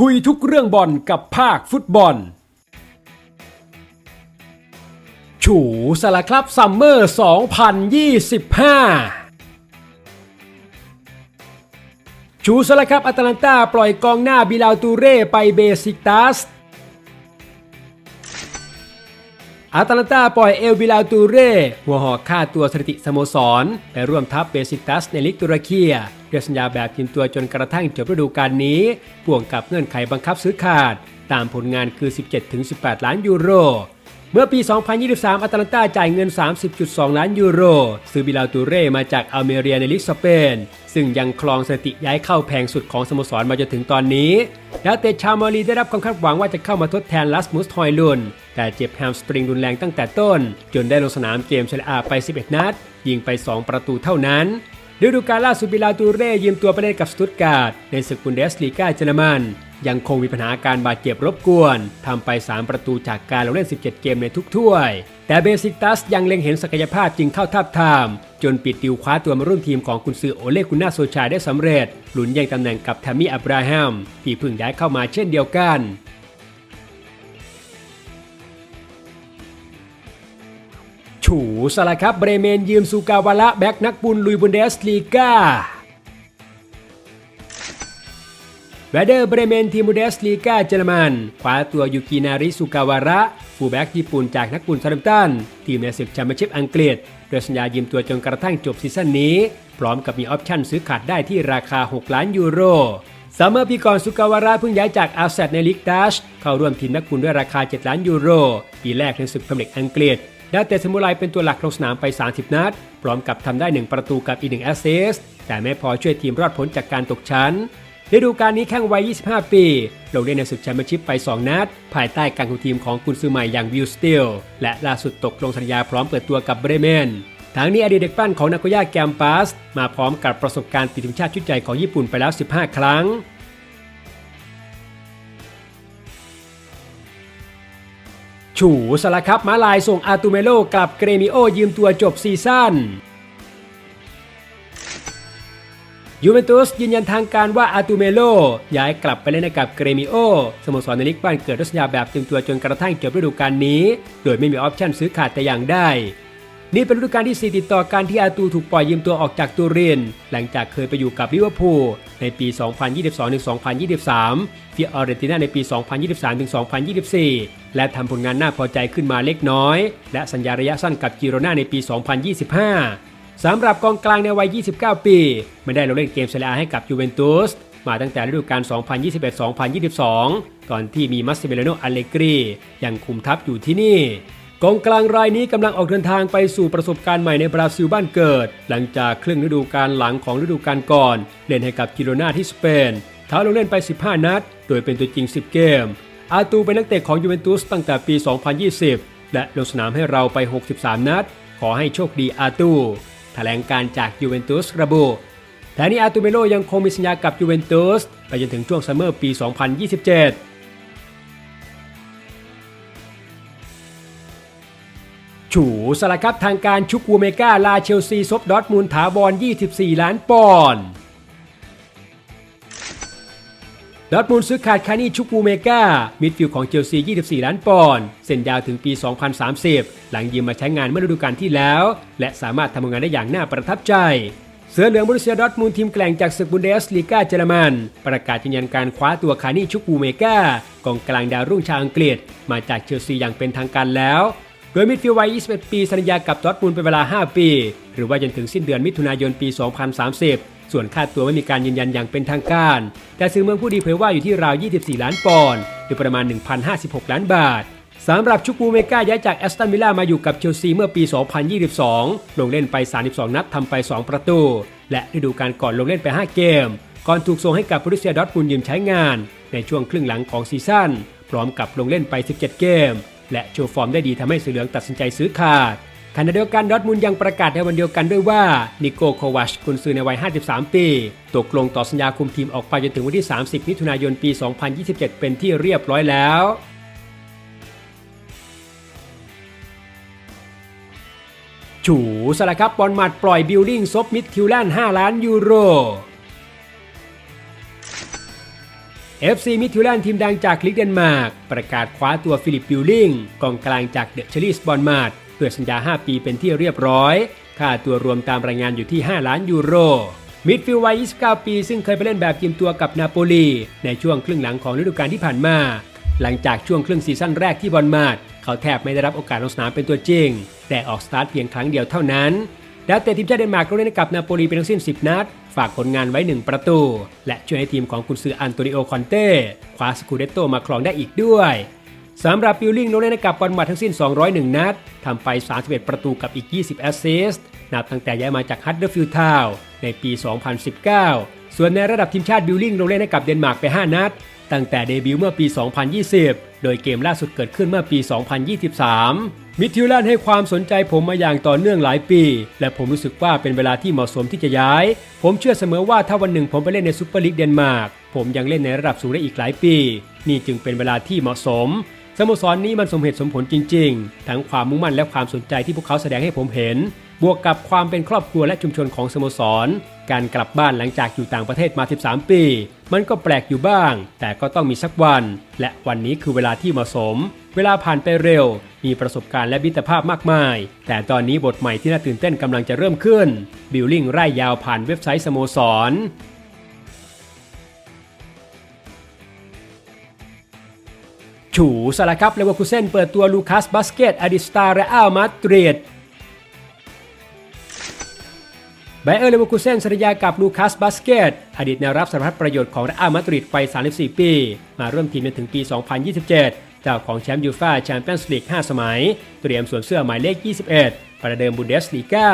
คุยทุกเรื่องบอลกับภาคฟุตบอล ฉูสละครับซัมเมอร์ 2025ชูสละครับอัตแลนตาปล่อยกองหน้าบิลาตูเร่ไปเบซิกตัส อาตาลันตาปล่อยเอลบิลาตูเร่หัวหอกค่าตัวสถิติสโมสร ไปร่วมทัพเบซิตัสในลิกตุรกีเรียกสัญญาแบบกินตัวจนกระทั่งจบฤดูกาลนี้พ่วงกับเงื่อนไขบังคับซื้อขาด ตามผลงานคือ 17-18 ล้านยูโร เมื่อปี 2023อาตาลันตาจ่ายเงิน 30.2 ล้านยูโร ซื้อบิลาตูเร่มาจากอัลเมเรียในลีกสเปน ซึ่งยังคลองสติย้ายเข้าแพงสุดของสโมสรมาจนถึงตอนนี้แล้วเตะชาวมาลีได้รับความคาดหวังว่าจะเข้ามาทดแทนลัสมุสทอยลุน แต่เจ็บแฮมสตริงรุนแรงตั้งแต่ต้น จนได้ลงสนามเกมเชลอาไป 11 นัด ยิงไป 2 ประตูเท่านั้นฤดูกาลล่าสุดบิลาตูเร่ยืมตัวไปเล่นกับสตุตการ์ดในศึกบุนเดสลีกาเยอรมัน ยังคงมีปัญหาการบาดเจ็บรบกวน ทำไป 3 ประตูจากการลงเล่น 17 เกมในทุกถ้วย แต่เบซิกตัสยังเล็งเห็นศักยภาพจึงเข้าทับทาม จนปิดดิวคว้าตัวมาร่วมทีมของกุนซือโอเลกุน่าโซชายได้สำเร็จ หลุนแย่งตำแหน่งกับแทมมี่อับราฮัมที่เพิ่งย้ายเข้ามาเช่นเดียวกันฉูสละครับเบรเมนยืมซูกาวาระแบ็กนักบุญลุยบุนเดสลีกา แวเดอร์เบรเมนทีมบุนเดสลีกาเยอรมันคว้าตัวยูกินาริซูกาวาระ ฟูแบ็กญี่ปุ่นจากนักบุญซาร์มตัน ทีมในศึกแชมเปี้ยนชิพอังกฤษ โดยสัญญายืมตัวจนกระทั่งจบซีซั่นนี้ พร้อมกับมีออปชั่นซื้อขาดได้ที่ราคา 6 ล้านยูโรซัมเมอร์ปีก่อนซูกาวาระเพิ่งย้ายจากอาเซในลีกดัชเข้าร่วมทีมนักบุญด้วยราคา 7 ล้านยูโร ปีแรกในศึกพรีเมียร์ลีกอังกฤษดาวเตะสมุไรเป็นตัวหลักลงสนามไป 30 นัด พร้อมกับทำได้ 1 ประตูกับอีก1แอสซิสแต่ไม่พอช่วยทีมรอดพ้นจากการตกชั้น ฤดูกาลนี้แข่งวัย 25 ปี ลงเล่นในศึกแชมเปี้ยนชิพไป 2 นัด ภายใต้การคุมทีมของกุนซือใหม่อย่างวิลสติลและล่าสุดตกลงสัญญาพร้อมเปิดตัวกับเบรเมนทั้งนี้อดีตเด็กปั้นของนาโกย่าแกมปัสมาพร้อมกับประสบการณ์ติดทีมชาติชุดใหญ่ของญี่ปุ่นไปแล้ว 15 ครั้งฉูสละครับมาลายส่งอาตูเมโลกับเกรมิโอยืมตัวจบซีซั่น ยูเวนตุสยืนยันทางการว่าอาตูเมโลย้ายกลับไปเล่นกับเกรมิโอสโมสรในลีกบ้านเกิดรัศยาแบบเต็มตัวจนกระทั่งจบฤดูกาลนี้ โดยไม่มีออปชั่นซื้อขาดแต่อย่างได้ นี่เป็นฤดูกาลที่ 4 ติดต่อการที่อาตูถูกปล่อยยืมตัวออกจากตูริน หลังจากเคยไปอยู่กับลิเวอร์พูลในปี 2022-2023ฟิออเรนติน่าในปี 2023-2024 และทำผลงานน่าพอใจขึ้นมาเล็กน้อย และสัญญาระยะสั้นกับกิโรนาในปี 2025 สำหรับกองกลางในวัย 29 ปีไม่ได้ลงเล่นเกมเซเรียให้กับยูเวนตุสมาตั้งแต่ฤดูกาล 2021-2022ตอนที่มีมัสซิเมเลโนอัลเลกรียังคุมทัพอยู่ที่นี่ กองกลางรายนี้กำลังออกเดินทางไปสู่ประสบการณ์ใหม่ในบราซิลบ้านเกิด หลังจากครึ่งฤดูกาลหลังของฤดูกาลก่อน เล่นให้กับกิโรนาที่สเปนท้าลงเล่นไป 15 นัด โดยเป็นตัวจริง 10 เกม อาตูเป็นนักเตะของยูเวนตุสตั้งแต่ปี 2020 และลงสนามให้เราไป 63 นัด ขอให้โชคดีอาตู ถลงการจากยูเวนตุสระบุแต่นี้อาตูเมโลยังคงมีสัญญากับยูเวนตุสไปจนถึงช่วงซัมเมอร์ปี 2027ฉูสละครับทางการชุกวูเมกาลาเชลซีซบดอทมูลถาวร 24 ล้านปอนด์ ดอทมูลซื้อขาดคานี่ชุกวูเมกามิดฟิลด์ของเชลซี 24 ล้านปอนด์เซ็นยาวถึงปี 2030 หลังยืมมาใช้งานเมื่อฤดูกาลที่แล้ว และสามารถทำงานได้อย่างน่าประทับใจ เสือเหลืองบรุเซียดอทมูลทีมแกล่งจากศึกบุนเดสลีกาเยอรมัน ประกาศยืนยันการคว้าตัวคานี่ชุกวูเมกากองกลางดาวรุ่งชาวอังกฤษ มาจากเชลซีอย่างเป็นทางการแล้ว โดยมิดฟิลด์วัย 21 ปีสัญญากับดอทมุนเป็นเวลา 5 ปี หรือว่าจนถึงสิ้นเดือนมิถุนายนปี 2030 ส่วนค่าตัวไม่มีการยืนยันอย่างเป็นทางการ แต่สื่อเมืองผู้ดีเผยว่าอยู่ที่ราว 24 ล้านปอนด์หรือประมาณ 1,056 ล้านบาทสำหรับชุกูเมกาย้ายจากแอสตันวิลล่ามาอยู่กับเชลซีเมื่อปี 2022 ลงเล่นไป 32 นัดทำไป 2 ประตู และฤดูกาลก่อนลงเล่นไป 5 เกม ก่อนถูกส่งให้กับบรุเซียดอร์ทมุนยืมใช้งาน ในช่วงครึ่งหลังของซีซั่นพร้อมกับลงเล่นไป 17 เกม และโชว์ฟอร์มได้ดีทำให้สีเหลืองตัดสินใจซื้อขาด ณะเดียวกันดอทมุนยังประกาศในวันเดียวกันด้วยว่านิโกโควัชกุนซือในวัย 53 ปีตกลงต่อสัญญาคุมทีมออกไปจนถึงวันที่ 30 มิถุนายนปี 2027 เป็นที่เรียบร้อยแล้วฉูสละครับบอลหมัดปล่อยบิลดิ้งซบมิดคิวแลนด์5ล้านยูโร FC มิทูแลนทีมดังจากลีกเดนมาร์กประกาศคว้าตัวฟิลิปบิลลิงกองกลางจากเดอะเชลิสบอลมาด ด้วยสัญญา 5 ปีเป็นที่เรียบร้อย ค่าตัวรวมตามรายงานอยู่ที่ 5 ล้านยูโรมิดฟิลด์วัย 29 ปี ซึ่งเคยไปเล่นแบบทีมตัวกับนาโปลี ในช่วงครึ่งหลังของฤดูกาลที่ผ่านมา หลังจากช่วงครึ่งซีซั่นแรกที่บอลมาดเขาแทบไม่ได้รับโอกาสลงสนามเป็นตัวจริง แต่ออกสตาร์ทเพียงครั้งเดียวเท่านั้นดาวเตะทีมชาติเดนมาร์กเล่นให้กับนาโปลีเป็นทั้งสิ้น 10 นัด ฝากผลงานไว้ 1 ประตู และช่วยให้ทีมของกุนซืออันโตนิโอคอนเต้คว้าสกูเดตโตมาครองได้อีกด้วย สำหรับบิลลิงลงเล่นกับบอลมาทั้งสิ้น 201 นัดทำไป 31 ประตูกับอีก 20 แอสซิสต์นับตั้งแต่ย้ายมาจากฮัตเดอร์ฟิลด์ทาวน์ในปี 2019 ส่วนในระดับทีมชาติบิลลิงลงเล่นให้กับเดนมาร์กไป 5 นัด ตั้งแต่เดบิวต์เมื่อปี 2020 โดยเกมล่าสุดเกิดขึ้นเมื่อปี 2023 มิทิวแลนด์ให้ความสนใจผมมาอย่างต่อเนื่องหลายปี และผมรู้สึกว่าเป็นเวลาที่เหมาะสมที่จะย้าย ผมเชื่อเสมอว่าถ้าวันหนึ่งผมไปเล่นในซูเปอร์ลีกเดนมาร์กผมยังเล่นในระดับสูงได้อีกหลายปี นี่จึงเป็นเวลาที่เหมาะสม สโมสรนี้มันสมเหตุสมผลจริง ๆ ทั้งความมุ่งมั่นและความสนใจที่พวกเขาแสดงให้ผมเห็น บวกกับความเป็นครอบครัวและชุมชนของสโมสร การกลับบ้านหลังจากอยู่ต่างประเทศมา 13 ปี มันก็แปลกอยู่บ้าง แต่ก็ต้องมีสักวัน และวันนี้คือเวลาที่เหมาะสม เวลาผ่านไปเร็ว มีประสบการณ์และมิตรภาพมากมาย แต่ตอนนี้บทใหม่ที่น่าตื่นเต้นกำลังจะเริ่มขึ้น บิลลิ่งไร่ยาวผ่านเว็บไซต์สโมสร ฉูสละครับเลเวอร์คูเซนเปิดตัวลูคัสบาสเกตอดิสตาร์เรอัลมาดริดไบเออร์เลเวอร์คูเซนสัญญากับลูคัสบาสเกตอดีตแนวรับสารพัดประโยชน์ของเรอัลมาดริดไป34 ปี มาร่วมทีมจนถึงปี 2027 เจ้าของแชมป์ยูฟ่าแชมเปี้ยนส์ลีก 5 สมัย เตรียมสวมเสื้อหมายเลข 21 ประเดิมบุนเดสลีกา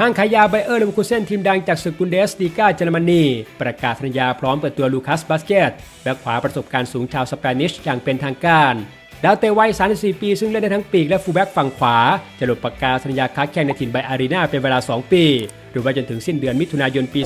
ห้างขายยาไบเออร์เลเวอร์คูเซนทีมดังจากศึกบุนเดสลีกาเยอรมนี ประกาศสัญญาพร้อมเปิดตัวลูคัสบาสเกตแบ็คขวาประสบการณ์สูงชาวสเปนิชอย่างเป็นทางการดาวเตะวัย 34 ปี ซึ่งเล่นได้ทั้งปีกและฟูลแบ็กฝั่งขวา จะหลุดปากกาสัญญาค้าแข่งในถิ่นไบอารีนาเป็นเวลา 2 ปี หรือว่าจนถึงสิ้นเดือนมิถุนายนปี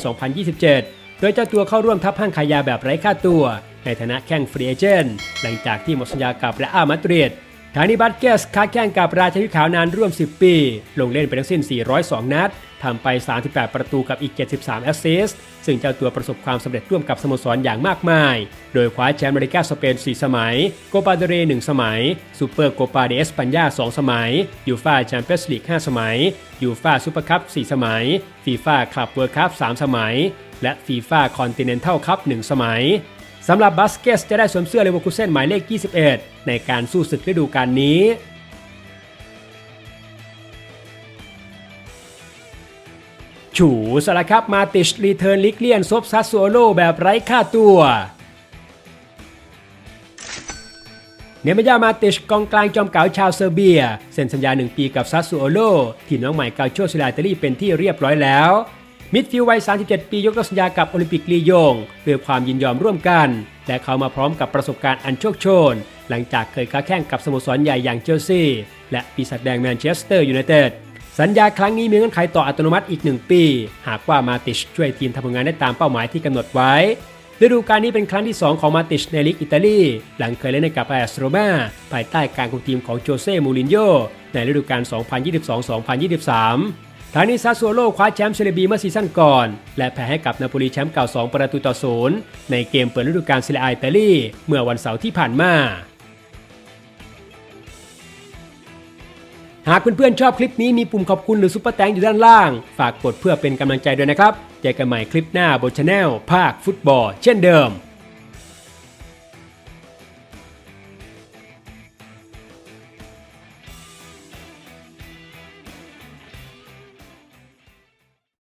2027 โดยเจ้าตัวเข้าร่วมทัพห้างขายยาแบบไร้ค่าตัว ในฐานะแข่งฟรีเอเจนต์หลังจากที่หมดสัญญากับและอามาดริด ทานิบัตเกสค้าแข่งกับราชายุขาวนานร่วม 10 ปี ลงเล่นไปทั้งสิ้น 402 นัดทำไป 38 ประตูกับอีก 73 แอสซิสต์ซึ่งเจ้าตัวประสบความสำเร็จร่วมกับสโมสรอย่างมากมาย โดยคว้าแชมป์อเมริกาสเปน 4 สมัย โกปาเดเร 1 สมัย ซูเปอร์โกปาเดเอสปัญญา 2 สมัย ยูฟาแชมเปี้ยนส์ลีก 5 สมัย ยูฟาซูเปอร์คัพ 4 สมัย ฟีฟ่าคลับเวิร์คัพ 3 สมัย และฟีฟ่าคอนติเนนทัลคัพ 1 สมัย สำหรับบาสเกตจะได้สวมเสื้อเลเวอร์คูเซนหมายเลข 21 ในการสู้ศึกฤดูกาลนี้ ฉูสละครับมาติชรีเทิร์นลิกเลียนซบซัสโซโลแบบไร้ค่าตัวเนมายามาติชกองกลางจอมเก๋าชาวเซอร์เบีย เซ็นสัญญา 1 ปีกับซัสโซโลทีมน้องใหม่กาโชซิลาอิตาลีเป็นที่เรียบร้อยแล้ว มิดฟิลด์วัย 37 ปียกเลิกสัญญากับโอลิมปิกลียงด้วยความยินยอมร่วมกัน และเขามาพร้อมกับประสบการณ์อันโชคโชน หลังจากเคยค้าแข่งกับสโมสรใหญ่อย่างเชลซีและปีศาจแดงแมนเชสเตอร์ยูไนเต็ดสัญญาครั้งนี้มีเงื่อนไขต่ออัตโนมัติอีก 1 ปี หากว่ามาติชช่วยทีมทำผลงานได้ตามเป้าหมายที่กำหนดไว้ฤดูกาลนี้เป็นครั้งที่ 2 ของมาติชในลีกอิตาลี หลังเคยเล่นให้กับอาสโรมาภายใต้การคุมทีมของโจเซ่ มูรินโญ่ในฤดูกาล 2022-2023 ทางนี้ซาสโซโลคว้าแชมป์เซเรบีเมื่อซีซั่นก่อน และแพ้ให้กับนาโปลีแชมป์เก่า 2 ประตูต่อศูนย์ในเกมเปิดฤดูกาลเซเรียอาอิตาลีเมื่อวันเสาร์ที่ผ่านมา หากเพื่อนๆชอบคลิปนี้มีปุ่มขอบคุณหรือซุปเปอร์แตงอยู่ด้านล่าง ฝากกดเพื่อเป็นกำลังใจด้วยนะครับ เจอกันใหม่คลิปหน้าบนช anel ภาคฟุตบอล เช่นเดิม